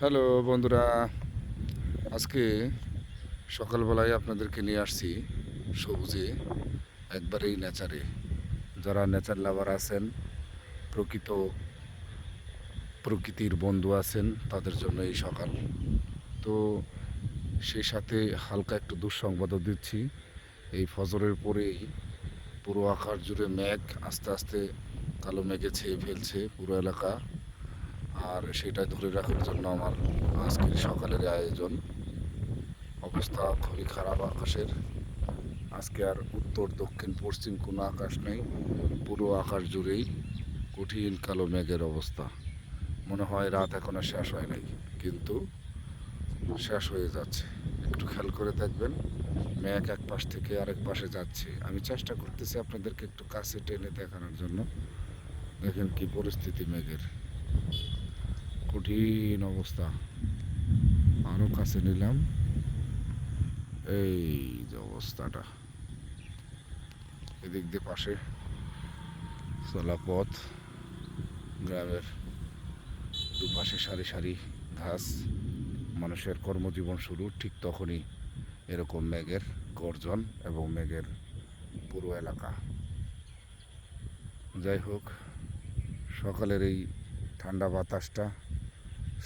Hello বন্ধুরা, আজকে সকালবেলায় আপনাদেরকে নিয়ে আসছি সবুজে, একবারেই নেচারে। যারা নেচার লাভার আছেন, প্রকৃত প্রকৃতির বন্ধু আছেন, তাদের জন্য এই সকাল। তো সেই সাথে হালকা একটু দুঃসংবাদও দিচ্ছি। এই ফজরের পরেই পুরো আকার জুড়ে মেঘ, আস্তে আস্তে কালো মেঘে ছেয়ে ফেলছে পুরো এলাকা। আর সেটা ধরে রাখার জন্য আমার আজকের সকালের আয়োজন। অবস্থা খুবই খারাপ আকাশের। আজকে আর উত্তর, দক্ষিণ, পশ্চিম কোনো আকাশ নেই, পুরো আকাশ জুড়েই কঠিন কালো মেঘের অবস্থা। মনে হয় রাত এখনও শেষ হয় নাই, কিন্তু শেষ হয়ে যাচ্ছে। একটু খেয়াল করে দেখবেন, মেঘ এক পাশ থেকে আরেক পাশে যাচ্ছে। আমি চেষ্টা করতেছি আপনাদেরকে একটু কাছে টেনে দেখানোর জন্য। দেখেন কি পরিস্থিতি মেঘের। কঠিন অবস্থা। আরও কাছে নিলাম। এই যে অবস্থাটা। এদিক দিয়ে পাশে চলা পথ গ্রামের দুপাশে সারি সারি ঘাস। মানুষের কর্মজীবন শুরু ঠিক তখনই এরকম মেঘের গর্জন এবং মেঘের পুরো এলাকা। যাই হোক, সকালের এই ঠান্ডা বাতাসটা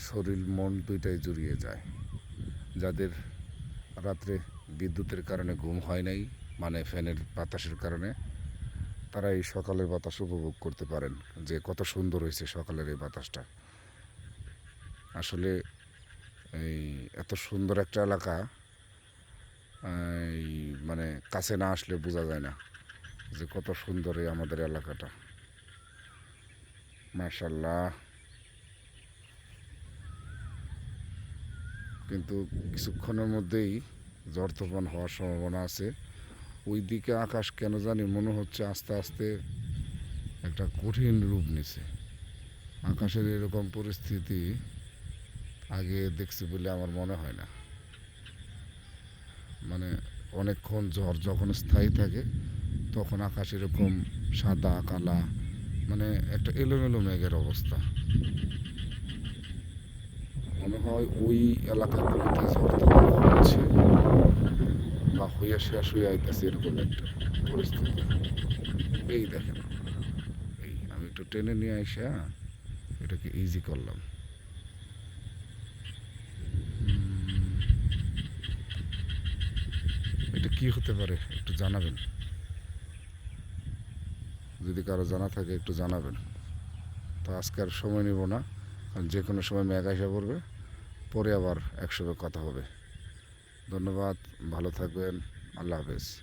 শরীর, মন দুইটাই জুড়িয়ে যায়। যাদের রাত্রে বিদ্যুতের কারণে ঘুম হয় নাই মানে ফ্যানের বাতাসের কারণে তারা এই সকালের বাতাস উপভোগ করতে পারেন যে কত সুন্দর হয়েছে সকালের এই বাতাসটা। আসলে এই এত সুন্দর একটা এলাকা, এই মানে কাছে না আসলে বোঝা যায় না যে কত সুন্দর এই আমাদের এলাকাটা। মার্শাল্লাহ কিন্তু কিছুক্ষণের মধ্যেই ঝড় তুফান হওয়ার সম্ভাবনা আছে। ওই দিকে আকাশ কেন জানি মনে হচ্ছে আস্তে আস্তে একটা কঠিন রূপ নিছে। আকাশের এরকম পরিস্থিতি আগে দেখছি বলে আমার মনে হয় না। মানে অনেকক্ষণ ঝড় যখন স্থায়ী থাকে, তখন আকাশ এরকম সাদা, কালা মানে একটা এলোমেলো মেঘের অবস্থা। মনে হয় ওই এলাকাগুলোতে ঝড় তুফান হচ্ছে বা হইয়া শেষ হয়ে আইতেছে এরকম একটা পরিস্থিতি। এই দেখেন, এই আমি একটু টেনে নিয়ে আইসা এটাকে ইজি করলাম। এটা কি হতে পারে একটু জানাবেন? যদি কারও জানা থাকে একটু জানাবেন। তো আজকে আর সময় নিব না, কারণ যে কোনো সময় মেঘ আসা পড়বে। পরে আবার একসঙ্গে কথা হবে। ধন্যবাদ ভালো থাকবেন আল্লাহ হাফেজ।